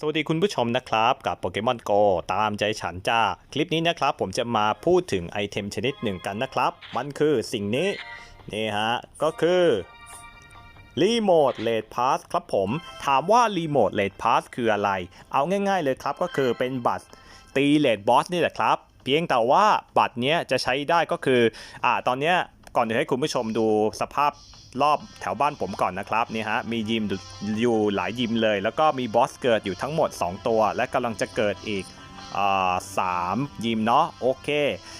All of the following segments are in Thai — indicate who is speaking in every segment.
Speaker 1: สวัสดีคุณผู้ชมนะครับ กับโปเกมอนโกตามใจฉันจ้า คลิปนี้นะครับ ผมจะมาพูดถึงไอเทมชนิดหนึ่งกันนะครับ มันคือสิ่งนี้ นี่ฮะ ก็คือรีโมทเลดพาสครับผม ถามว่ารีโมทเลดพาสคืออะไร เอาง่ายๆเลยครับก็คือเป็นบัตรตีเลดบอสนี่แหละครับ เพียงแต่ว่าบัตรเนี้ยจะใช้ได้ก็คืออ่าตอนเนี้ย ก่อนจะให้คุณผู้ชมดูสภาพรอบแถวบ้านผมก่อนนะครับนี่ฮะมียิมอยู่หลายยิมเลย แล้วก็มีบอสเกิดอยู่ทั้งหมด 2 ตัว และกำลังจะเกิดอีกสามยิมเนาะโอเค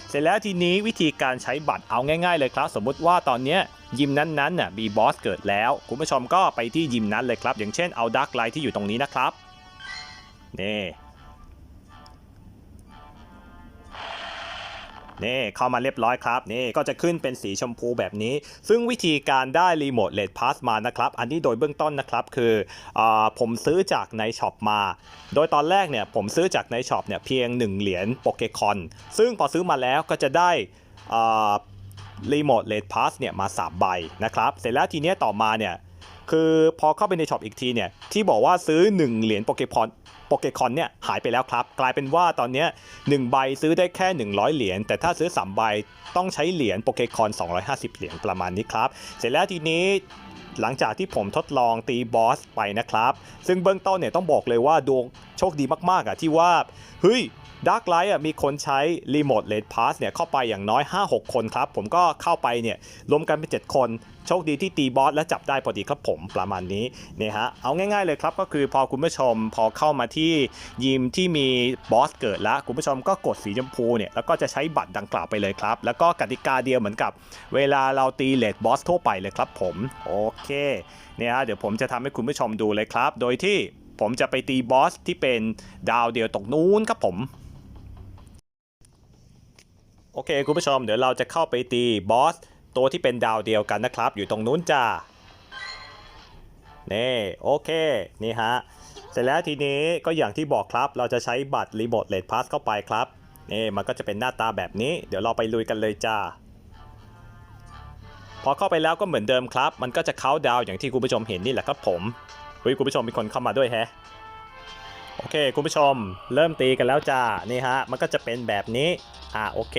Speaker 1: เสร็จแล้วทีนี้วิธีการใช้บัตรเอาง่าย ๆ เลยครับ สมมุติว่าตอนนี้ยยิมนั้นๆน่ะมีบอสเกิดแล้ว คุณผู้ชมก็ไปที่ยิมนั้นเลยครับ อย่างเช่นเอาดักไลท์ที่อยู่ตรงนี้นะครับนี่ นี่เข้ามาเรียบร้อยครับนี่ก็จะขึ้นเป็นสีชมพูแบบนี้ ซึ่งวิธีการได้รีโมทเลดพาสมานะครับอันนี้โดยเบื้องต้นนะครับคืออผมซื้อจากในช็อปมา โดยตอนแรกเนี่ยผมซื้อจากในช็อปเนี่ยเพียง 1 เหรียญโปเกคอนซึ่งพอซื้อมาแล้วก็จะได้รีโมทเลดพาสเนี่ยมา 3 ใบนะครับเสร็จแล้วทีเนี้ยต่อมาเนี่ย คือพอเข้าไปในช็อปอีกทีเนี่ยที่บอกว่าซื้อ 1 เหรียญโปเกพอนโปเกคอนเนี่ยหายไปแล้วครับ กลายเป็นว่าตอนนี้1ใบซื้อได้แค่ 100 เหรียญแต่ถ้าซื้อ 3 ใบต้องใช้เหรียญโปเกคอน250 เหรียญประมาณนี้ครับ เสร็จแล้วทีนี้หลังจากที่ผมทดลองตีบอสไปนะครับ ซึ่งเบื้องต้นเนี่ยต้องบอกเลยว่าดวงโชคดีมากๆอะที่ว่า เฮ้ย ดาร์กไลท์มีคนใช้รีโมทเลดพาสเนี่ยเข้าไปอย่างน้อย 5-6 คนครับ ผมก็เข้าไปเนี่ยรวมกันเป็น 7 คน โชคดีที่ตีบอสและจับได้พอดีครับผมประมาณนี้เนี่ยฮะเอาง่ายๆเลยครับก็คือพอคุณผู้ชมพอเข้ามาที่ยิมที่มีบอสเกิดแล้วคุณผู้ชมก็กดสีชมพูเนี่ยแล้วก็จะใช้บัตรดังกล่าวไปเลยครับ แล้วก็กติกาเดียวเหมือนกับ เวลาเราตีเลดบอสทั่วไปเลยครับผมโอเคเนี่ยฮะเดี๋ยวผมจะทำให้คุณผู้ชมดูเลยครับ โดยที่ผมจะไปตีบอสที่เป็นดาวเดียวตรงนู้นครับผม โอเคคุณผู้ชมเดี๋ยวเราจะเข้าไปตีบอสตัวที่เป็นดาวเดียวกันนะครับ อยู่ตรงนู้นจ้านี่โอเคนี่ฮะเสร็จแล้วทีนี้ก็อย่างที่บอกครับ เราจะใช้บัตรรีโมทเลดพาสเข้าไปครับนี่มันก็จะเป็นหน้าตาแบบนี้ เดี๋ยวเราไปลุยกันเลยจ้าพอเข้าไปแล้วก็เหมือนเดิมครับ มันก็จะเข้าดาวอย่างที่คุณผู้ชมเห็นนี่แหละครับผมเฮ้ยคุณผู้ชมมีคนเข้ามาด้วยแฮะโอเคคุณผู้ชม เริ่มตีกันแล้วจ้านี่ฮะมันก็จะเป็นแบบนี้อ่าโอเค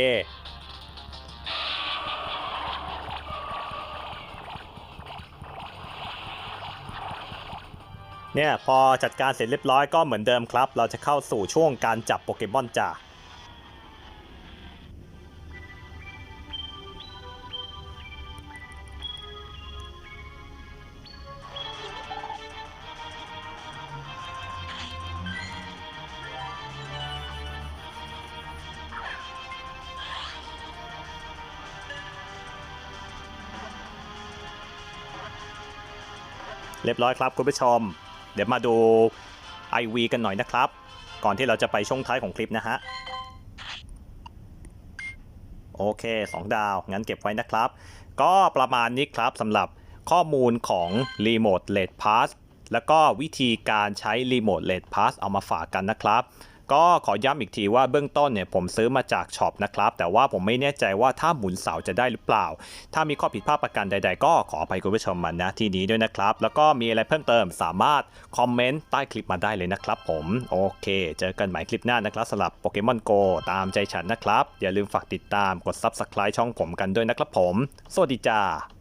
Speaker 1: เนี่ยพอจัดการเสร็จเรียบร้อยก็เหมือนเดิมครับ เราจะเข้าสู่ช่วงการจับโปเกมอนจ้าเรียบร้อยครับคุณผู้ชม ดี๋ยวมาดู IV กันหน่อยนะครับ ก่อนที่เราจะไปช่วงท้ายของคลิปนะฮะ โอเค 2 ดาว งั้นเก็บไว้นะครับ ก็ประมาณนี้ครับสำหรับข้อมูลของ Remote Late Pass แล้วก็วิธีการใช้ Remote Late Pass เอามาฝากกันนะครับ ก็ขอย้ำอีกทีว่าเบื้องต้นเนี่ยผมซื้อมาจากช็อปนะครับ แต่ว่าผมไม่แน่ใจว่าถ้าหมุนเสาจะได้หรือเปล่า ถ้ามีข้อผิดพลาดประการใด ๆ ก็ขออภัยคุณผู้ชมมาณที่นี้ด้วยนะครับ แล้วก็มีอะไรเพิ่มเติมสามารถคอมเมนต์ใต้คลิปมาได้เลยนะครับผม โอเค เจอกันใหม่คลิปหน้านะครับสำหรับโปเกมอนโกตามใจฉันนะครับ อย่าลืมฝากติดตามกด Subscribe ช่องผมกันด้วยนะครับผม สวัสดีจ้า